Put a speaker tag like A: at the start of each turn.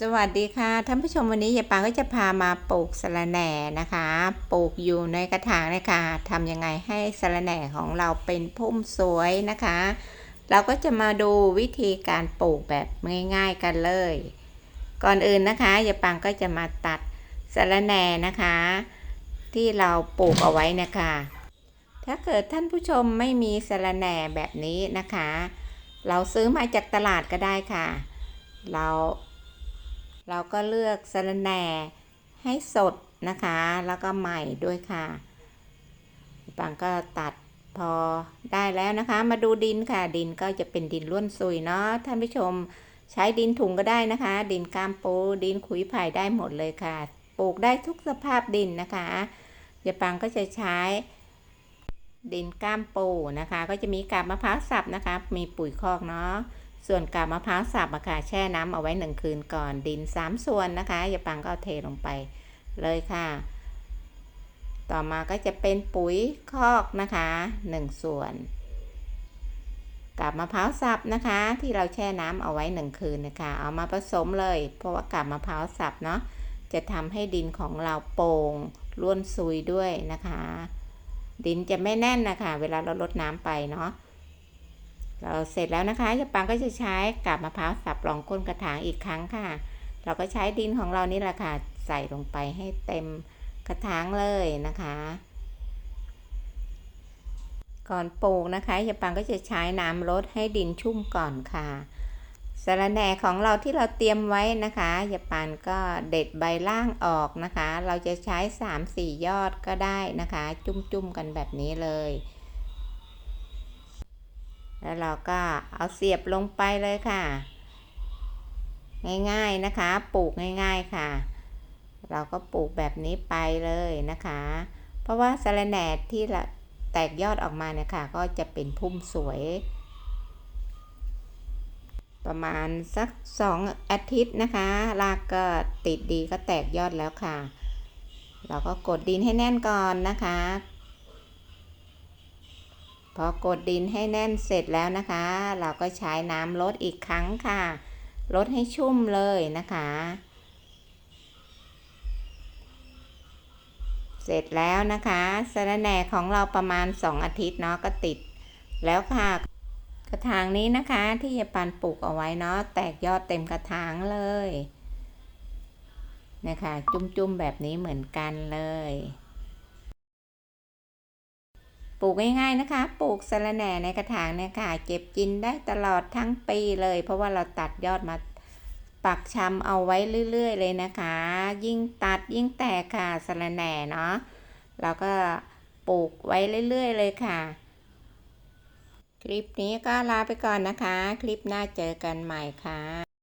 A: สวัสดีค่ะท่านผู้ชมวันนี้ยายปางก็จะพามาปลูกสะระแหน่นะคะปลูกอยู่ในกระถางนะคะทำยังไงให้สะระแหน่ของเราเป็นพุ่มสวยนะคะ เราก็จะมาดูวิธีการปลูกแบบง่าย ๆกันเลย ก่อนอื่นนะคะยายปางก็จะมาตัดสะระแหน่นะคะ ที่เราปลูกเอาไว้นะคะ ถ้าเกิดท่านผู้ชมไม่มีสะระแหน่แบบนี้นะคะ เราซื้อมาจากตลาดก็ได้ค่ะ เรา เราก็เลือกสะระแหน่ให้สดนะคะ แล้วก็ใหม่ด้วยค่ะปังก็ตัดพอได้แล้วนะคะ มาดูดินค่ะ ดินก็จะเป็นดินล้วนซุยเนาะท่านผู้ชมใช้ดินถุงก็ได้นะคะ ดินกามปูดินขุยไผ่ได้หมดเลยค่ะ ปลูกได้ทุกสภาพดินนะคะยาปังก็จะใช้ ดินก้ามปูนะคะ ก็จะมีกาบมะพร้าวสับนะคะ มีปุ๋ยคอกเนาะ ส่วนกาบมะพร้าวสับอะค่ะแช่น้ำเอาไว้หนึ่งคืนก่อนดินสามส่วนนะคะอย่าปังก็เทลงไปเลยค่ะ ต่อมาก็จะเป็นปุ๋ยคอกนะคะหนึ่งส่วนกาบมะพร้าวสับนะคะ ที่เราแช่น้ำเอาไว้หนึ่งคืนนะคะ เอามาผสมเลย เพราะว่ากาบมะพร้าวสับเนาะจะทำให้ดินของเราโป่งร่วนซุยด้วยนะคะ ดินจะไม่แน่นนะคะ เวลาเราลดน้ำไปเนาะ เราเสร็จแล้วนะคะยาปังก็จะใช้กาบมะพร้าวสับรองก้นกระถางอีกครั้งค่ะ เราก็ใช้ดินของเรานี่แหละค่ะ ใส่ลงไปให้เต็มกระถางเลยนะคะ ก่อนปลูกนะคะยาปังก็จะใช้น้ำลดให้ดินชุ่มก่อนค่ะสาระแหน่ของเราที่เราเตรียมไว้นะคะยาปันก็เด็ดใบล่างออกนะคะ เราจะใช้ 3-4 ยอดก็ได้นะคะ จุ่มๆกันแบบนี้เลย แล้วเราก็เอาเสียบลงไปเลยค่ะ ง่ายๆนะคะปลูกง่ายๆค่ะ เราก็ปลูกแบบนี้ไปเลยนะคะ เพราะว่าสะระแหน่ที่แตกยอดออกมาเนี่ยค่ะก็จะเป็นพุ่มสวย ประมาณสักสองอาทิตย์นะคะรากก็ติดดีก็แตกยอดแล้วค่ะ เราก็กดดินให้แน่นก่อนนะคะ พอกดดินให้แน่นเสร็จแล้วนะคะ เราก็ใช้น้ำลดอีกครั้งค่ะลดให้ชุ่มเลยนะคะ เสร็จแล้วนะคะสระแหน่ของเราประมาณ 2 อาทิตย์เนาะก็ติดแล้วค่ะ กระถางนี้นะคะที่ยาปันปลูกเอาไว้เนาะแตกยอดเต็มกระถางเลยนะคะ จุ่มๆแบบนี้เหมือนกันเลย ปลูกง่ายๆนะคะ ปลูกสะระแหน่ในกระถางเนี่ยค่ะเก็บกินได้ตลอดทั้งปีเลย เพราะว่าเราตัดยอดมาปักชำเอาไว้เรื่อย ๆ เลยนะคะ ยิ่งตัดยิ่งแตกค่ะสะระแหน่เนาะเราก็ปลูกไว้เรื่อย ๆ เลยค่ะ คลิปนี้ก็ลาไปก่อนนะคะ คลิปหน้าเจอกันใหม่ค่ะ